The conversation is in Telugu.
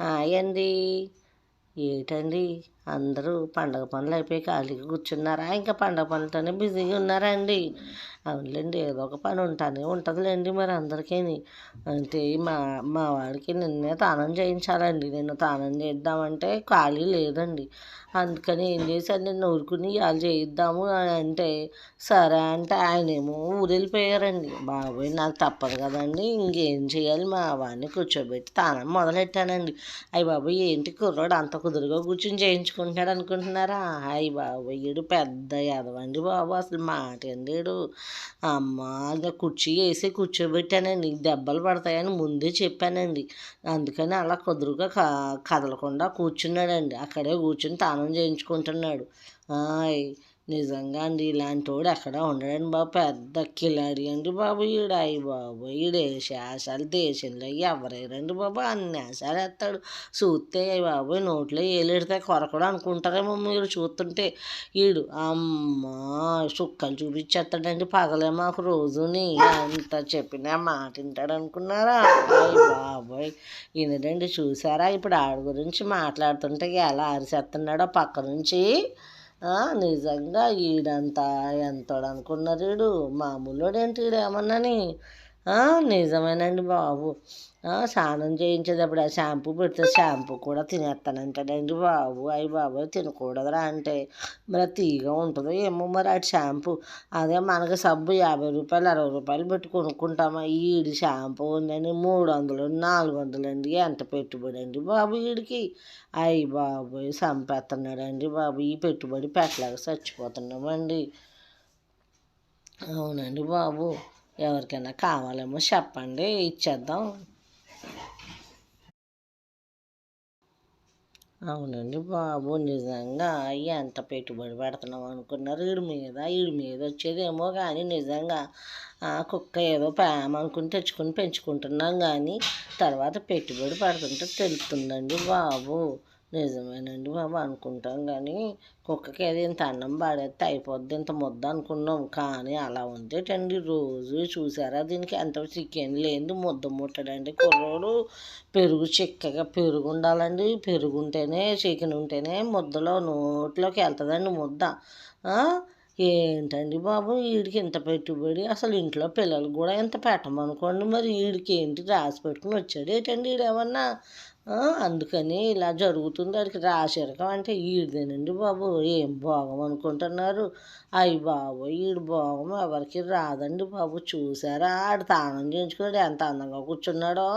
హాయ్ అండి. ఏంటండి? అందరూ పండగ పనులు అయిపోయి ఖాళీగా కూర్చున్నారా? ఇంకా పండగ పనులతోనే బిజీగా ఉన్నారా అండి అవునులేండి ఏదో ఒక పని ఉంటానే ఉంటుందిలేండి మరి అందరికీ అంటే మా మా వాడికి నిన్నే తానం చేయించాలండి. నిన్ను తానం చేద్దామంటే ఖాళీ లేదండి. అందుకని ఏం చేశాను? నేను ఊరుకుని ఇవాళ చేయిద్దాము అంటే సరే అంటే ఆయనేమో ఊరు వెళ్ళిపోయారండి బాబోయ్ నాకు తప్పదు కదండి. ఇంకేం చేయాలి? మా వాడిని కూర్చోబెట్టి తానం మొదలెట్టానండి. అయ్యి బాబోయ్ ఏంటి కుర్రోడు అంత కుదురుగా కూర్చుని చేయించు చేయించుకుంటున్నాడు అనుకుంటున్నారా హాయ్ బాబు ఈడు పెద్ద ఎదవండి బాబు అసలు మాట అండీడు అమ్మ ఇంకా కుర్చీ వేసి కూర్చోబెట్టానండి దెబ్బలు పడతాయని ముందే చెప్పానండి. అందుకని అలా కుదురుగా క కదలకుండా కూర్చున్నాడండి. అక్కడే కూర్చుని తానం చేయించుకుంటున్నాడు. ఆయ్ నిజంగా అండి ఇలాంటి వాడు ఎక్కడ ఉండడండి బాబు పెద్ద కిలాడి అండి బాబు. ఈడు అయ్యి బాబు ఈడు శాసాలు దేశంలో ఎవరేరండి బాబు? అన్ని ఆశాలు వేస్తాడు. చూస్తే అయ్యి బాబు నోట్లో ఏలెడితే కొరకడు అనుకుంటారేమో మీరు చూస్తుంటే. ఈడు అమ్మా సుక్కలు చూపించేస్తాడండి పగలే మాకు రోజుని అంత చెప్పినా మాట వింటాడు అనుకున్నారా? అయ్యి బాబోయ్ ఈయనదండి చూసారా? ఇప్పుడు ఆడ గురించి మాట్లాడుతుంటే ఎలా అరిసేస్తున్నాడో పక్క నుంచి. నిజంగా ఈడంతా ఎంతోడు అనుకున్నారు వీడు మామూలుడు ఏంటి వీడు ఏమన్నాని నిజమేనండి బాబు. స్నానం చేయించేటప్పుడు ఆ షాంపూ పెడితే షాంపూ కూడా తినేస్తానంటాడండి బాబు. అయ్యి బాబు తినకూడదురా అంటే. మరి తీగా ఉంటుందో ఏమో మరి ఆ షాంపూ. అదే మనకి సబ్బు యాభై రూపాయలు అరవై రూపాయలు పెట్టి కొనుక్కుంటామా? ఈడి షాంపూ ఉందని మూడు వందలు నాలుగు వందలు అండి. ఎంత పెట్టుబడి అండి బాబు వీడికి అయ్యి బాబోయ్ చంపేస్తున్నాడండి బాబు. ఈ పెట్టుబడి పెట్టలేక చచ్చిపోతున్నామండి. అవునండి బాబు. ఎవరికైనా కావాలేమో చెప్పండి ఇచ్చేద్దాం. అవునండి బాబు నిజంగా ఎంత పెట్టుబడి పెడుతున్నాం అనుకున్నారు. వీడి మీద వీడి మీద వచ్చేదేమో కానీ నిజంగా ఆ కుక్క ఏదో ప్రేమ అనుకుని తెచ్చుకొని పెంచుకుంటున్నాం కానీ తర్వాత పెట్టుబడి పెడుతుంటే తెలుస్తుందండి బాబు. నిజమేనండి బాబు అనుకుంటాం కానీ కుక్కకి అది ఇంత అన్నం పాడేస్తే అయిపోద్ది ఇంత ముద్ద అనుకున్నాం. కానీ అలా ఉందేటండి రోజు. చూసారా? దీనికి ఎంత చికెన్ లేని ముద్ద ముట్టడండి. కుర్రోడు పెరుగు చిక్కగా పెరుగు ఉండాలండి. పెరుగు ఉంటేనే చికెన్ ఉంటేనే ముద్దలో నోట్లోకి వెళ్తుందండి ముద్ద. ఏంటండి బాబు వీడికి ఇంత పెట్టుబడి? అసలు ఇంట్లో పిల్లలు కూడా ఇంత పెట్టమనుకోండి మరి వీడికి ఏంటి? రాసి పెట్టుకుని వచ్చాడు. ఏంటండి వీడేమన్నా అందుకని ఇలా జరుగుతుంది. వాడికి రాశరకం అంటే ఈడిదేనండి బాబు. ఏం భోగం అనుకుంటున్నారు? అయ్యి బాబు ఈడు భోగం ఎవరికి రాదండి బాబు. చూసారా? ఆడు తానం చేయించుకున్నాడు. ఎంత అందంగా కూర్చున్నాడో?